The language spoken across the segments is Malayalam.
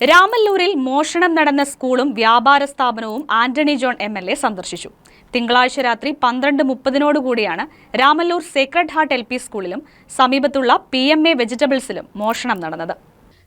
രാമല്ലൂരിൽ മോഷണം നടന്ന സ്കൂളും വ്യാപാര സ്ഥാപനവും Antony John M L A സന്ദർശിച്ചു. തിങ്കളാഴ്ച രാത്രി പന്ത്രണ്ട് മുപ്പതിനോടുകൂടിയാണ് Ramalloor sacred heart L P സ്കൂളിലും സമീപത്തുള്ള പി എം എ വെജിറ്റബിൾസിലും മോഷണം നടന്നത്.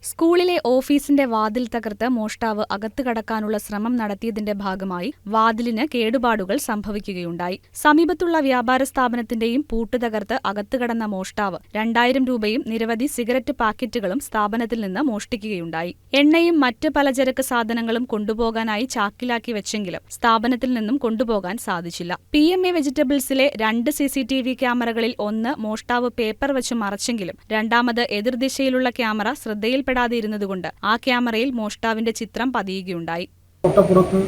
സ്കൂളിലെ ഓഫീസിന്റെ വാതിൽ തകർത്ത് മോഷ്ടാവ് അകത്തു കടക്കാനുള്ള ശ്രമം നടത്തിയതിന്റെ ഭാഗമായി വാതിലിന് കേടുപാടുകൾ സംഭവിക്കുകയുണ്ടായി. സമീപത്തുള്ള വ്യാപാര സ്ഥാപനത്തിന്റെയും പൂട്ട് തകർത്ത് അകത്തു കടന്ന മോഷ്ടാവ് രണ്ടായിരം രൂപയും നിരവധി സിഗരറ്റ് പാക്കറ്റുകളും സ്ഥാപനത്തിൽ നിന്ന് മോഷ്ടിക്കുകയുണ്ടായി. എണ്ണയും മറ്റ് പലചരക്ക് സാധനങ്ങളും കൊണ്ടുപോകാനായി ചാക്കിലാക്കി വെച്ചെങ്കിലും സ്ഥാപനത്തിൽ നിന്നും കൊണ്ടുപോകാൻ സാധിച്ചില്ല. പി എം എ വെജിറ്റബിൾസിലെ രണ്ട് സി സി ടി വി ക്യാമറകളിൽ ഒന്ന് മോഷ്ടാവ് പേപ്പർ വെച്ച് മറച്ചെങ്കിലും രണ്ടാമത് എതിർദിശയിലുള്ള ക്യാമറ ശ്രദ്ധയിൽപ്പെടാതെ ഇരുന്നതുകൊണ്ട് ആ ക്യാമറയിൽ മോഷ്ടാവിന്റെ ചിത്രം പതിയുകയുണ്ടായി. തൊട്ടപ്പുറത്ത്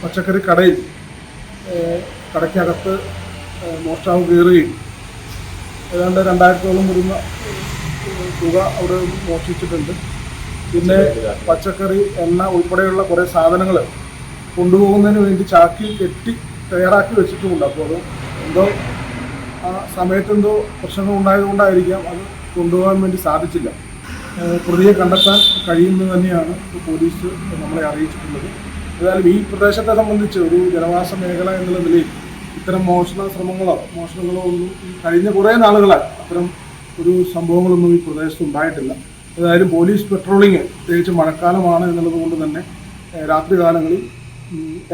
പച്ചക്കറി കടയിൽ കടയ്ക്കകത്ത് മോഷ്ടാവ് കയറുകയും ഏതാണ്ട് രണ്ടായിരത്തോളം വരുന്ന തുക അവിടെ മോഷ്ടിച്ചിട്ടുണ്ട്. പിന്നെ പച്ചക്കറി എണ്ണ ഉൾപ്പെടെയുള്ള കുറേ സാധനങ്ങൾ കൊണ്ടുപോകുന്നതിന് വേണ്ടി ചാക്കിൽ കെട്ടി തയ്യാറാക്കി വെച്ചിട്ടുമുണ്ട്. അപ്പോൾ അത് എന്തോ ആ സമയത്ത് എന്തോ പ്രശ്നങ്ങൾ ഉണ്ടായതുകൊണ്ടായിരിക്കാം അത് കൊണ്ടുപോകാൻ വേണ്ടി സാധിച്ചില്ല. പ്രതിയെ കണ്ടെത്താൻ കഴിയുമെന്ന് തന്നെയാണ് പോലീസ് നമ്മളെ അറിയിച്ചിട്ടുള്ളത്. ഏതായാലും ഈ പ്രദേശത്തെ സംബന്ധിച്ച് ഒരു ജനവാസ മേഖല എന്നുള്ള നിലയിൽ ഇത്തരം മോഷണ ശ്രമങ്ങളോ മോഷണങ്ങളോ ഒന്നും കഴിഞ്ഞ കുറേ നാളുകളായി അത്തരം ഒരു സംഭവങ്ങളൊന്നും ഈ പ്രദേശത്ത് ഉണ്ടായിട്ടില്ല. ഏതായാലും പോലീസ് പെട്രോളിങ് പ്രത്യേകിച്ച് മഴക്കാലമാണ് എന്നുള്ളത് കൊണ്ട് തന്നെ രാത്രി കാലങ്ങളിൽ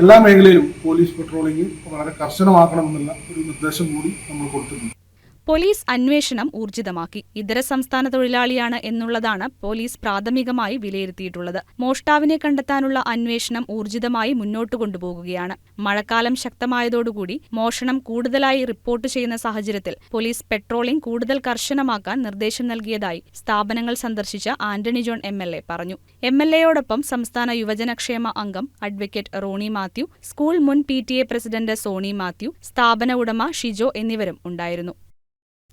എല്ലാ മേഖലയിലും പോലീസ് പെട്രോളിങ് വളരെ കർശനമാക്കണമെന്നുള്ള ഒരു നിർദ്ദേശം കൂടി നമ്മൾ കൊടുത്തിട്ടുണ്ട്. പോലീസ് അന്വേഷണം ഊർജിതമാക്കി. ഇതര സംസ്ഥാന തൊഴിലാളിയാണ് എന്നുള്ളതാണ് പോലീസ് പ്രാഥമികമായി വിലയിരുത്തിയിട്ടുള്ളത്. മോഷ്ടാവിനെ കണ്ടെത്താനുള്ള അന്വേഷണം ഊർജിതമായി മുന്നോട്ട് കൊണ്ടുപോകുകയാണ്. മഴക്കാലം ശക്തമായതോടുകൂടി മോഷണം കൂടുതലായി റിപ്പോർട്ട് ചെയ്യുന്ന സാഹചര്യത്തിൽ പോലീസ് പെട്രോളിംഗ് കൂടുതൽ കർശനമാക്കാൻ നിർദ്ദേശം നൽകിയതായി സ്ഥാപനങ്ങൾ സന്ദർശിച്ച Antony John M L A പറഞ്ഞു. എം എൽ എയോടൊപ്പം സംസ്ഥാന യുവജനക്ഷേമ അംഗം അഡ്വക്കേറ്റ് റോണി മാത്യു സ്കൂൾ മുൻ P T A president Sony Mathew സ്ഥാപന ഉടമ ഷിജോ എന്നിവരും ഉണ്ടായിരുന്നു.